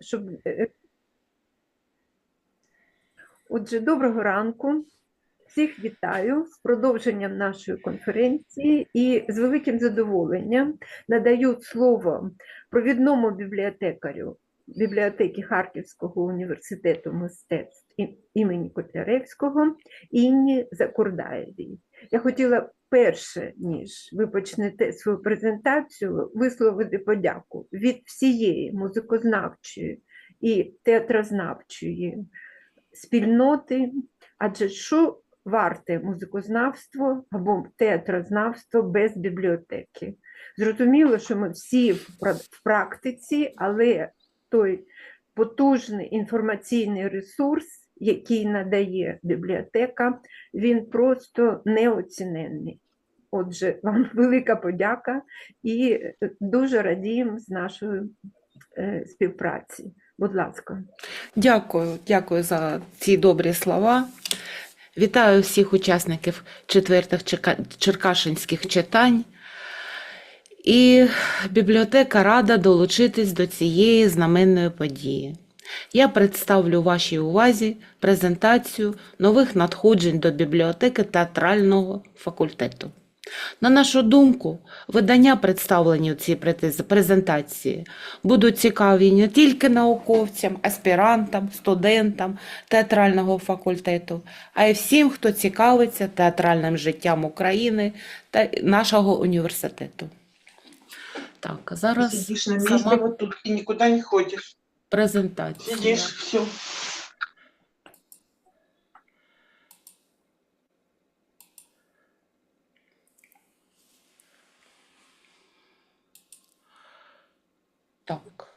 щоб. е, Отже, доброго ранку. Всіх вітаю з продовженням нашої конференції і з великим задоволенням надаю слово провідному бібліотекарю бібліотеки Харківського університету мистецтв імені Котляревського Інні Закурдаєвій. Я хотіла перше, ніж ви почнете свою презентацію, висловити подяку від всієї музикознавчої і театрознавчої спільноти, адже що варте музикознавство або театрознавство без бібліотеки? Зрозуміло, що ми всі в практиці, але той потужний інформаційний ресурс, який надає бібліотека, він просто неоціненний. Отже, вам велика подяка і е, дуже радіємо з нашої е, співпраці. Будь ласка. Дякую, дякую за ці добрі слова. Вітаю всіх учасників четвертих черкашинських читань. І бібліотека рада долучитись до цієї знаменної події. Я представлю вашій увазі презентацію нових надходжень до бібліотеки театрального факультету. На нашу думку, видання, представлені у цій презентації, будуть цікаві не тільки науковцям, аспірантам, студентам театрального факультету, а й всім, хто цікавиться театральним життям України та нашого університету. Так, зараз сама вот тут и никуда не ходишь. Презентація. Сидишь, все. Так.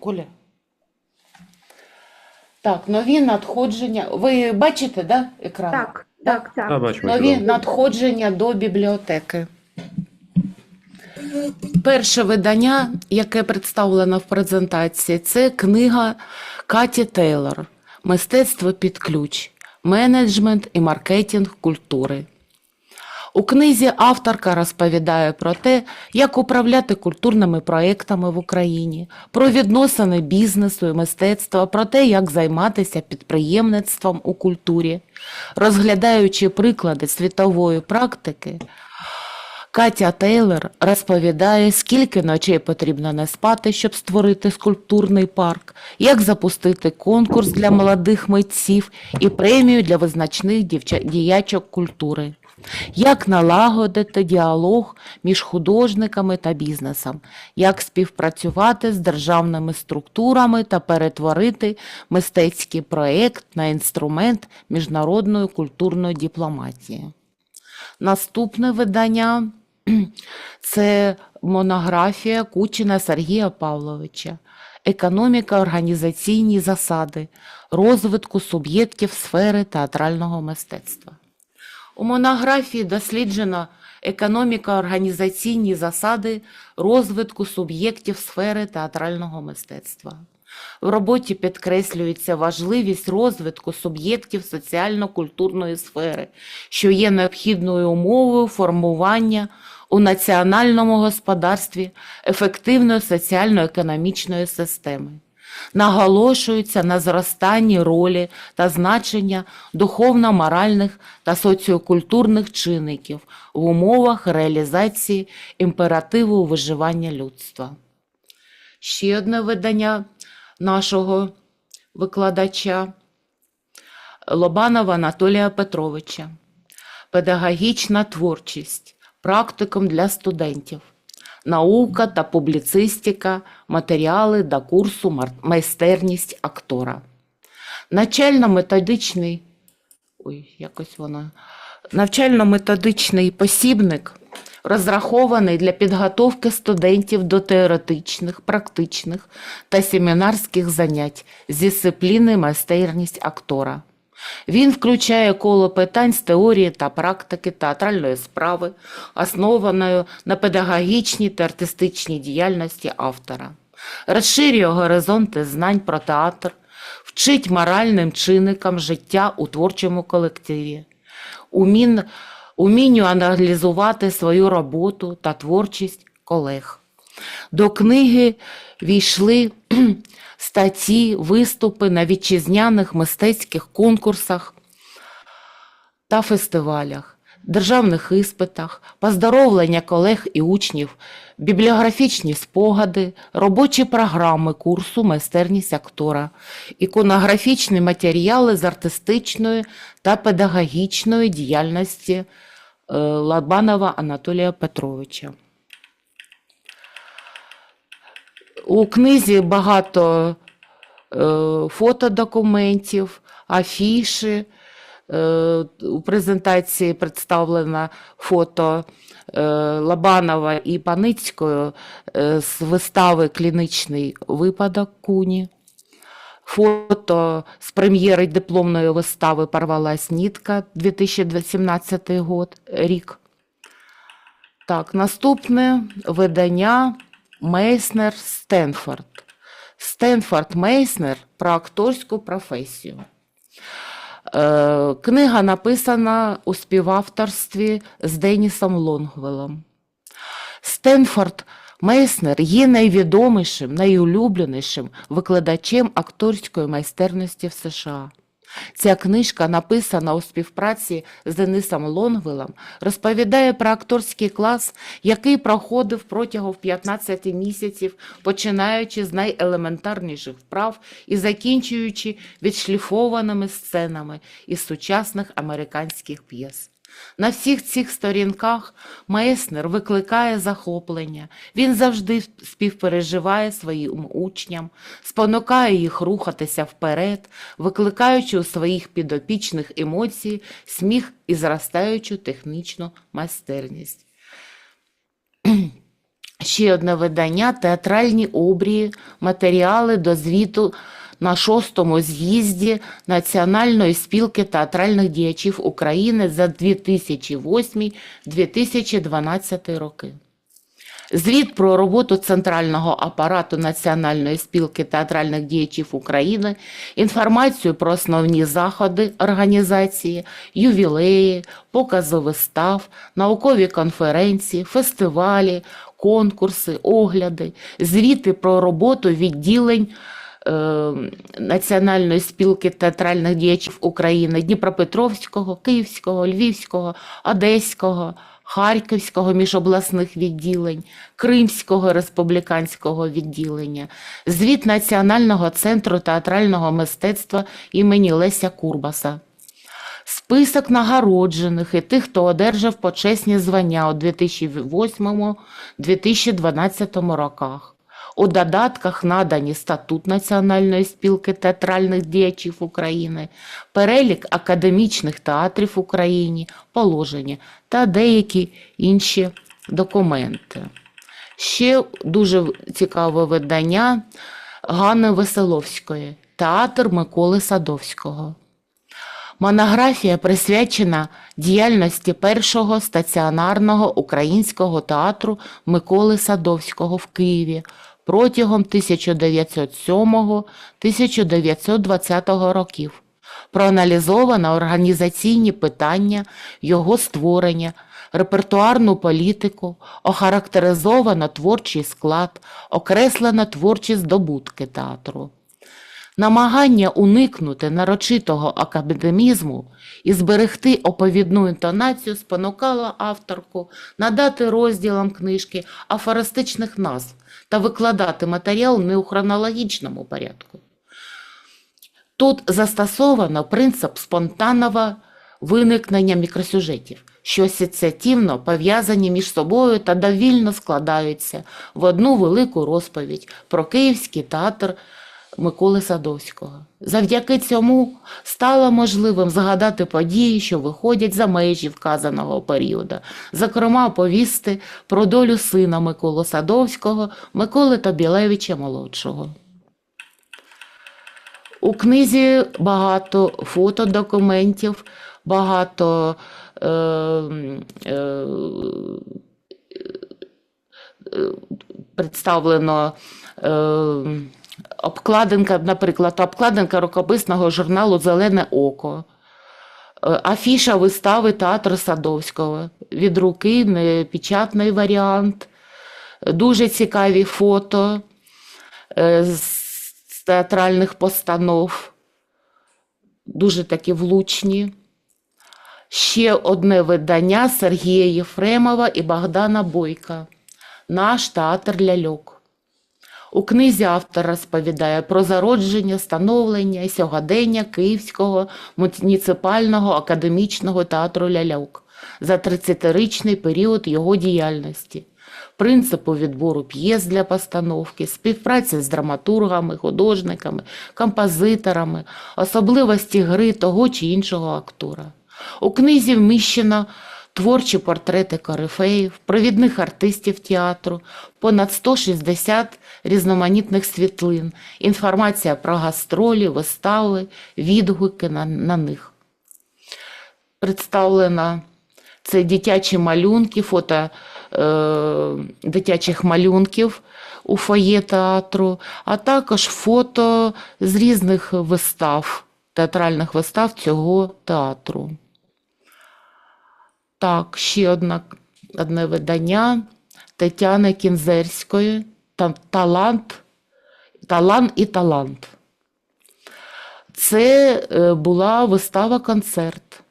Коля. Так, нові надходження. Ви бачите, да, екран? Так, так, так. А, бачимо. Нові чудово. надходження до бібліотеки. Перше видання, яке представлено в презентації, це книга Каті Тейлор Мистецтво під ключ. Менеджмент і маркетинг культури. У книзі авторка розповідає про те, як управляти культурними проектами в Україні, про відносини бізнесу і мистецтва, про те, як займатися підприємництвом у культурі. Розглядаючи приклади світової практики, Катя Тейлор розповідає, скільки ночей потрібно не спати, щоб створити скульптурний парк, як запустити конкурс для молодих митців і премію для визначних діячок культури. Як налагодити діалог між художниками та бізнесом, як співпрацювати з державними структурами та перетворити мистецький проєкт на інструмент міжнародної культурної дипломатії. Наступне видання це монографія Кучина Сергія Павловича Економіка, організаційні засади розвитку суб'єктів сфери театрального мистецтва. У монографії досліджено економіка, організаційні засади розвитку суб'єктів сфери театрального мистецтва. В роботі підкреслюється важливість розвитку суб'єктів соціально-культурної сфери, що є необхідною умовою формування у національному господарстві ефективної соціально-економічної системи. Наголошується на зростанні ролі та значення духовно-моральних та соціокультурних чинників в умовах реалізації імперативу виживання людства. Ще одне видання нашого викладача Лобанова Анатолія Петровича. Педагогічна творчість, практикум для студентів, наука та публіцистика, матеріали до курсу майстерність актора. Навчально-методичний, ой, якось воно, навчально-методичний посібник розрахований для підготовки студентів до теоретичних, практичних та семінарських занять з дисципліни майстерність актора. Він включає коло питань з теорії та практики театральної справи, основаною на педагогічній та артистичній діяльності автора, розширює горизонти знань про театр, вчить моральним чинникам життя у творчому колективі, умін, умінню аналізувати свою роботу та творчість колег. До книги війшли статті, виступи на вітчизняних мистецьких конкурсах та фестивалях, державних іспитах, поздоровлення колег і учнів, бібліографічні спогади, робочі програми курсу майстерність актора, іконографічні матеріали з артистичної та педагогічної діяльності е, Лабанова Анатолія Петровича. У книзі багато е, фотодокументів, афіші. Е, у презентації представлено фото е, Лабанова і Паницької е, з вистави Клінічний випадок Куні. Фото з прем'єри дипломної вистави Порвалась нітка 2017 год, рік. Так, наступне видання Мейснер Стенфорд. Стенфорд Мейснер про акторську професію. Е, Книга написана у співавторстві з Денісом Лонгвелом. Стенфорд Мейснер є найвідомішим, найулюбленішим викладачем акторської майстерності в США. Ця книжка, написана у співпраці з Денисом Лонгвелом, розповідає про акторський клас, який проходив протягом 15 місяців, починаючи з найелементарніших вправ і закінчуючи відшліфованими сценами із сучасних американських п'єс. На всіх цих сторінках Мейснер викликає захоплення. Він завжди співпереживає своїм учням, спонукає їх рухатися вперед, викликаючи у своїх підопічних емоції, сміх і зростаючу технічну майстерність. Ще одне видання театральні обрії, матеріали до звіту на шостому з'їзді Національної спілки театральних діячів України за 2008-2012 роки. Звіт про роботу центрального апарату Національної спілки театральних діячів України, інформацію про основні заходи організації, ювілеї, покази вистав, наукові конференції, фестивалі, конкурси, огляди, звіти про роботу відділень Національної спілки театральних діячів України Дніпропетровського, Київського, Львівського, Одеського, Харківського міжобласних відділень, Кримського республіканського відділення, звіт Національного центру театрального мистецтва імені Леся Курбаса. Список нагороджених і тих, хто одержав почесні звання у 2008-2012 роках. У додатках надані статут Національної спілки театральних діячів України, перелік академічних театрів в Україні, положення та деякі інші документи. Ще дуже цікаве видання Ганни Веселовської, театр Миколи Садовського. Монографія присвячена діяльності першого стаціонарного українського театру Миколи Садовського в Києві протягом 1907-1920 років. Проаналізовано організаційні питання його створення, репертуарну політику, охарактеризовано творчий склад, окреслено творчі здобутки театру. Намагання уникнути нарочитого академізму і зберегти оповідну інтонацію спонукало авторку надати розділам книжки афористичних назв та викладати матеріал не у хронологічному порядку. Тут застосовано принцип спонтанного виникнення мікросюжетів, що асоціативно пов'язані між собою та довільно складаються в одну велику розповідь про Київський театр Миколи Садовського. Завдяки цьому стало можливим згадати події, що виходять за межі вказаного періоду, зокрема повісти про долю сина Миколи Садовського, Миколи Тобілевича молодшого. У книзі багато фотодокументів, багато е, е, е, представлено е, обкладинка, наприклад, обкладинка рукописного журналу Зелене око. Е, Афіша вистави театру Садовського. Від руки, непечатний варіант. Дуже цікаві фото е, з театральних постанов, дуже такі влучні. Ще одне видання Сергія Єфремова і Богдана Бойка Наш театр ляльок. У книзі автор розповідає про зародження, становлення і сьогодення Київського муніципального академічного театру ляльок за 30-річний період його діяльності, принципу відбору п'єс для постановки, співпраці з драматургами, художниками, композиторами, особливості гри того чи іншого актора. У книзі вміщено творчі портрети корифеїв, провідних артистів театру, понад 160 різноманітних світлин, інформація про гастролі, вистави, відгуки на, на них. Представлено це дитячі малюнки, фото е, дитячих малюнків у фоє театру, а також фото з різних вистав, театральних вистав цього театру. Так, ще одна, одне видання Тетяни Кінзерської та, талант, Талант і талант. Це е, була вистава-концерт.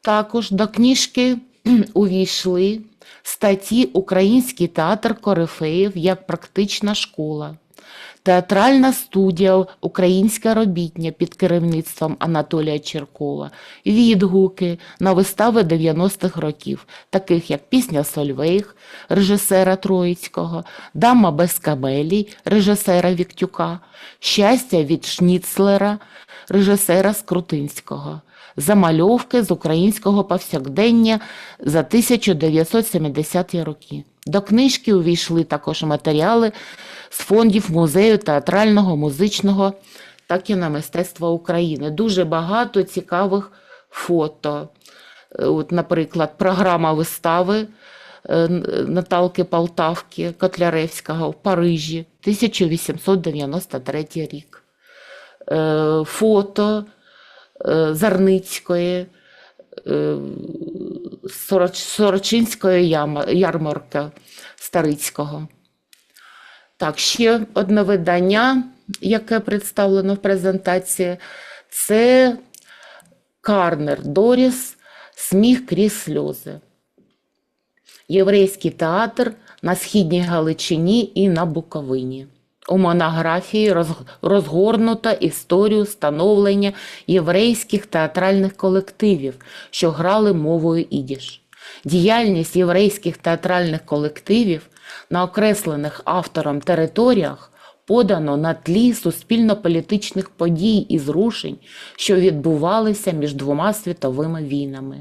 Також до книжки увійшли статті Український театр корифеїв як практична школа, театральна студія Українська робітня під керівництвом Анатолія Черкова, відгуки на вистави 90-х років, таких як Пісня Сольвейх режисера Троїцького, Дама без камелій режисера Віктюка, Щастя від Шніцлера режисера Скрутинського замальовки з українського повсякдення за 1970-ті роки. До книжки увійшли також матеріали з фондів музею театрального, музичного та кіномистецтва України. Дуже багато цікавих фото. Е, От, наприклад, програма вистави е, Наталки Полтавки Котляревського в Парижі, 1893 рік. Е, Фото Зарницької, Сорочинської ярмарки Старицького. Так, ще одне видання, яке представлено в презентації, це Карнер Доріс Сміх крізь сльози. Єврейський театр на Східній Галичині і на Буковині. У монографії роз- розгорнуто історію становлення єврейських театральних колективів, що грали мовою ідіш. Діяльність єврейських театральних колективів на окреслених автором територіях подано на тлі суспільно-політичних подій і зрушень, що відбувалися між двома світовими війнами.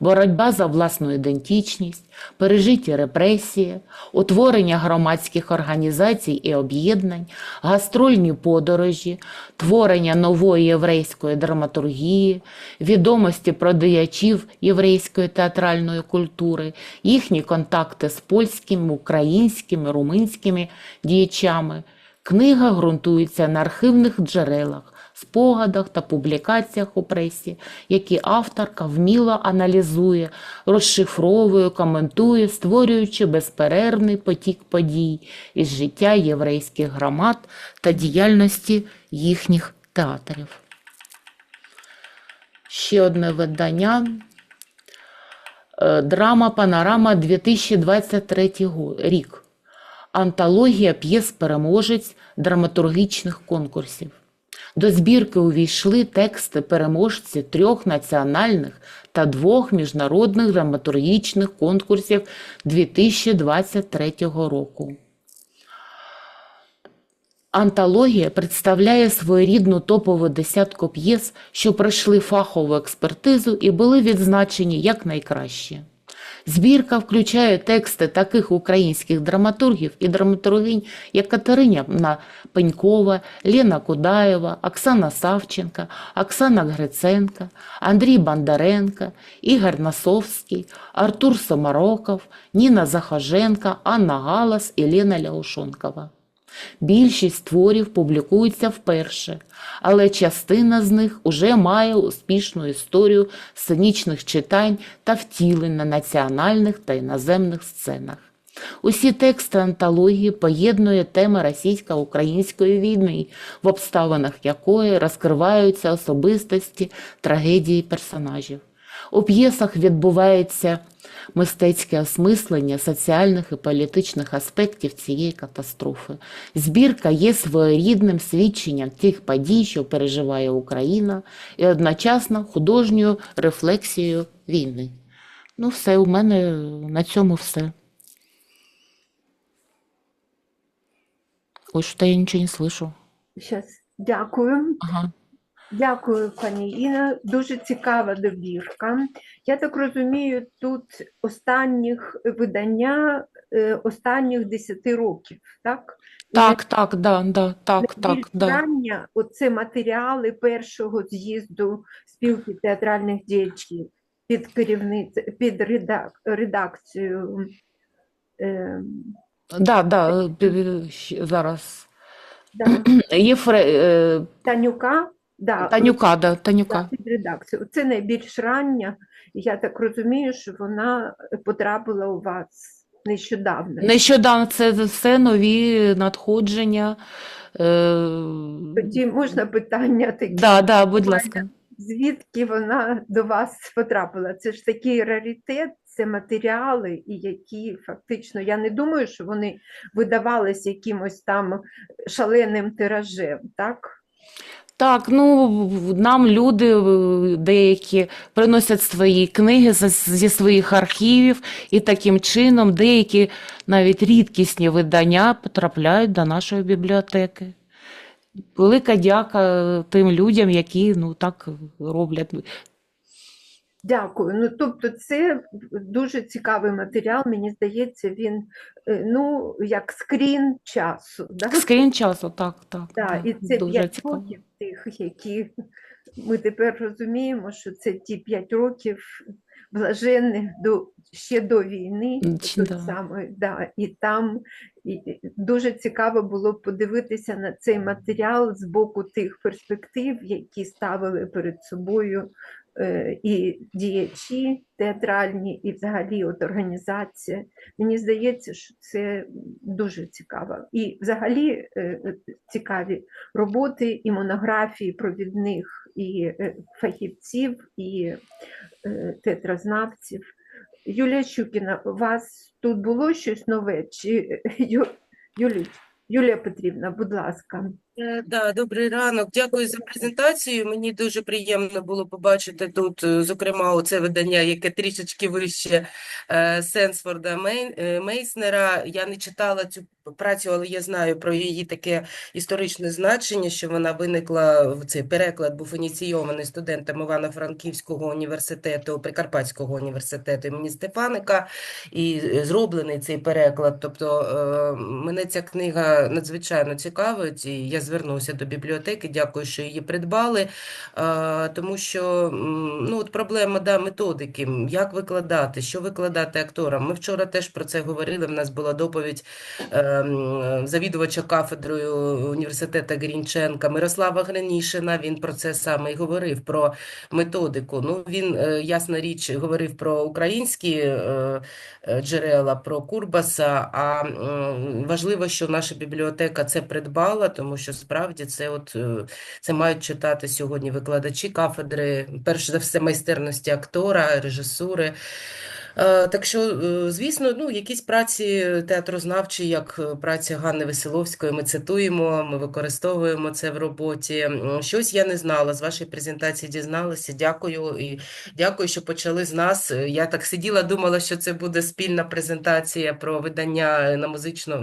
Боротьба за власну ідентичність, пережиті репресії, утворення громадських організацій і об'єднань, гастрольні подорожі, творення нової єврейської драматургії, відомості про діячів єврейської театральної культури, їхні контакти з польськими, українськими, румунськими діячами. Книга ґрунтується на архівних джерелах, спогадах та публікаціях у пресі, які авторка вміло аналізує, розшифровує, коментує, створюючи безперервний потік подій із життя єврейських громад та діяльності їхніх театрів. Ще одне видання. Е, Драма Панорама 2023 рік. Антологія п'єс-переможець драматургічних конкурсів. До збірки увійшли тексти переможці трьох національних та двох міжнародних драматургічних конкурсів 2023 року. Антологія представляє своєрідну топову десятку п'єс, що пройшли фахову експертизу і були відзначені як найкращі. Збірка включає тексти таких українських драматургів і драматургинь, як Катерина Пенькова, Лена Кудаєва, Оксана Савченка, Оксана Гриценка, Андрій Бондаренко, Ігор Насовський, Артур Самароков, Ніна Захоженка, Анна Галас і Лена Ляушонкова. Більшість творів публікується вперше, але частина з них уже має успішну історію сценічних читань та втілень на національних та іноземних сценах. Усі тексти антології поєднує теми російсько-української війни, в обставинах якої розкриваються особистості, трагедії персонажів. У п'єсах відбувається мистецьке осмислення соціальних і політичних аспектів цієї катастрофи. Збірка є своєрідним свідченням тих подій, що переживає Україна, і одночасно художньою рефлексією війни. Ну, все, у мене на цьому все. Ой, что-то я ничего не слышу. Щас. Дякую. Ага. Дякую, пані Інна. Дуже цікава добірка. Я так розумію, тут останніх видання е, останніх 10 років, так? І Так, так, да, да, так, так, більш да. оце матеріали першого з'їзду спілки театральних діячів під керівниць під редак, редакцією. е, Да, да, щ- зараз. да, Єфре, е, Танюка. Да, Танюка, да, Танюка. під редакцію. Це найбільш рання. Я так розумію, що вона потрапила у вас нещодавно. Нещодавно це все нові надходження. Е, Тоді можна питання такі, да, да, будь ласка. звідки вона до вас потрапила? Це ж такий раритет, це матеріали, і які фактично, я не думаю, що вони видавались якимось там шаленим тиражем, так? Так, ну нам люди е, деякі приносять свої книги зі своїх архівів, і таким чином деякі навіть рідкісні видання потрапляють до нашої бібліотеки. Велика дяка тим людям, які ну так роблять. Дякую. Ну, тобто, це дуже цікавий матеріал. Мені здається, він е, ну, як скрін часу. Да? Скрін часу, так, так, Да, да, і це дуже 5 цікаво. років тих, які ми тепер розуміємо, що це ті 5 років блаженних до, ще до війни, да. самий, да, і там і, дуже цікаво було подивитися на цей матеріал з боку тих перспектив, які ставили перед собою і діячі театральні, і взагалі от організація. Мені здається, що це дуже цікаво. І взагалі е, е, цікаві роботи і монографії провідних і е, фахівців, і е, театрознавців. Юлія Щукіна, у вас тут було щось нове? Чи Юлі, Юлія Петрівна, будь ласка. Е, Да, добрий ранок. Дякую за презентацію. Мені дуже приємно було побачити тут, е, зокрема, оце видання, яке трішечки вище е, Сенсфорда Мейснера. Я не читала цю працю, але я знаю про її таке історичне значення, що вона виникла, цей переклад був ініційований студентом Івано-Франківського університету, Прикарпатського університету імені Стефаника, і зроблений цей переклад. Тобто мене ця книга надзвичайно цікавить, і я звернувся до бібліотеки. Дякую, що її придбали. Е, Тому що ну, от проблема да, методики, як викладати, що викладати акторам. Ми вчора теж про це говорили. В нас була доповідь е, завідувача кафедрою університету Грінченка Мирослава Гранішина. Він про це саме і говорив, про методику. Ну, він, е, ясна річ, говорив про українські джерела, про Курбаса, а важливо, що наша бібліотека це придбала, тому що справді це от е, це мають читати сьогодні викладачі кафедри, перш за все, майстерності актора, режисури. Е, Так що, е, звісно, ну, якісь праці театрознавчі, як е, праця Ганни Веселовської, ми цитуємо, ми використовуємо це в роботі. Щось я не знала, з вашої презентації дізналася. Дякую і дякую, що почали з нас. Я так сиділа, думала, що це буде спільна презентація про видання на музично,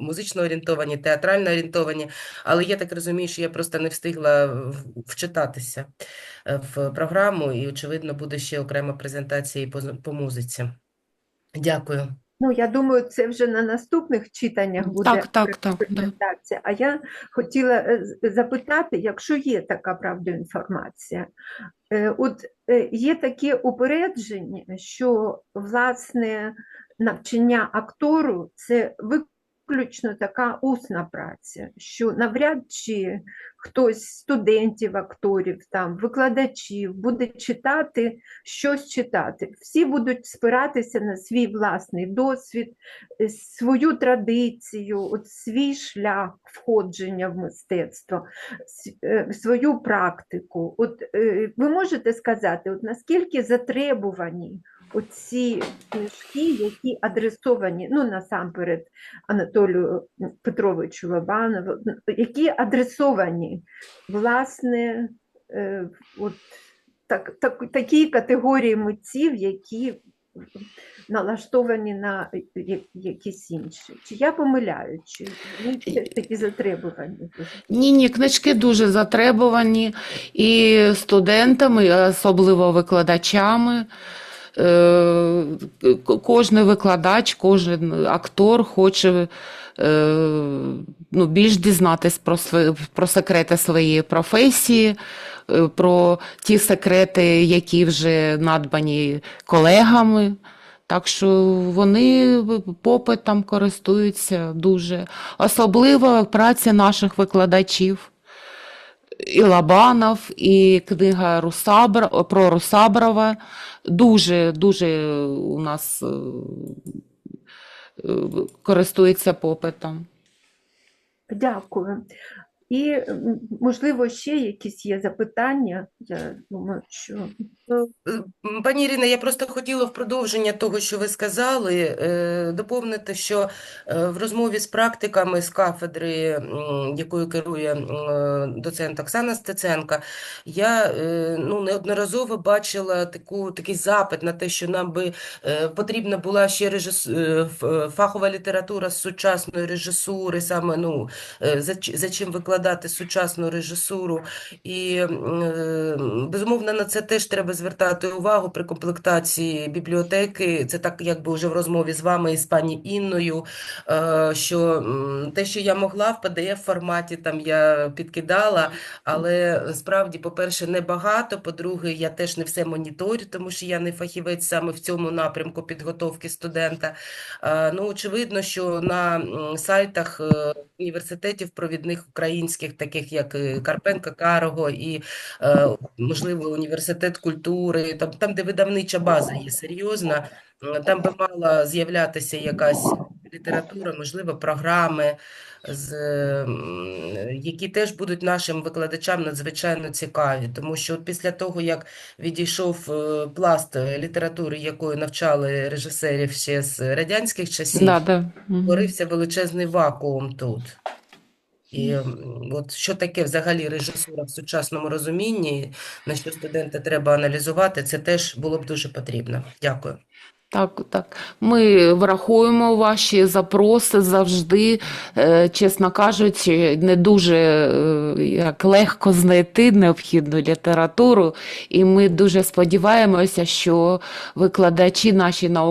музично орієнтовані, театрально орієнтовані, але я так розумію, що я просто не встигла вчитатися в програму, і, очевидно, буде ще окрема презентація по, по музиці. Дякую. Ну, я думаю, це вже на наступних читаннях буде Так, так, так, презентація. А я хотіла е, запитати, якщо є така правда інформація, е, от е, є таке упередження, що власне навчання актору це виключно така усна праця, що навряд чи хтось з студентів, акторів, там, викладачів буде читати, щось читати. Всі будуть спиратися на свій власний досвід, е, свою традицію, от свій шлях входження в мистецтво, е, свою практику. От е, ви можете сказати, от наскільки затребувані оці книжки, які адресовані, ну насамперед Анатолію Петровичу Лобанову, які адресовані власне е, от, так, так, такій категорії митців, які налаштовані на якісь інші. Чи я помиляю, чи вони все затребувані? Ні, ні, книжки дуже затребувані і студентами, особливо викладачами. Е, Кожен викладач, кожен актор хоче е, ну, більш дізнатись про, свої, про секрети своєї професії, е, про ті секрети, які вже надбані колегами. Так що вони попитом користуються дуже. Особливо праця наших викладачів. І Лабанов, і книга Русабра, про Русаброва дуже, дуже у нас е, е, користується попитом. Дякую. І, можливо, ще якісь є запитання. Я думаю, що е, Пані Ірина, я просто хотіла в продовження того, що ви сказали, е, доповнити, що е, в розмові з практиками з кафедри, якою керує доцент Оксана Стеценка, я ну, неодноразово бачила таку, такий запит на те, що нам би потрібна була ще режис... фахова література з сучасної режисури, саме ну, за чим викладати сучасну режисуру. І, е, безумовно, на це теж треба звертати увагу при комплектації бібліотеки. Це так, якби вже в розмові з вами і з пані Інною, е, що те, що я могла в PDF-форматі, там я підкидала, але справді, по-перше, небагато, по-друге, я теж не все моніторю, тому що я не фахівець саме в цьому напрямку підготовки студента. Е, Ну, очевидно, що на сайтах університетів провідних українських, таких як е, Карпенка Карого і, е, можливо, університет культури, там, там, де видавнича база є серйозна, е, там би мала з'являтися якась література, можливо, програми, з, які теж будуть нашим викладачам надзвичайно цікаві, тому що от після того, як відійшов пласт літератури, якою навчали режисерів ще з радянських часів, Да, да. створився величезний вакуум тут. І от що таке взагалі режисура в сучасному розумінні, на що студента треба аналізувати, це теж було б дуже потрібно. Дякую. Так, так. Ми врахуємо ваші запроси завжди, е, чесно кажучи, не дуже е, як легко знайти необхідну літературу, і ми дуже сподіваємося, що викладачі наші наукові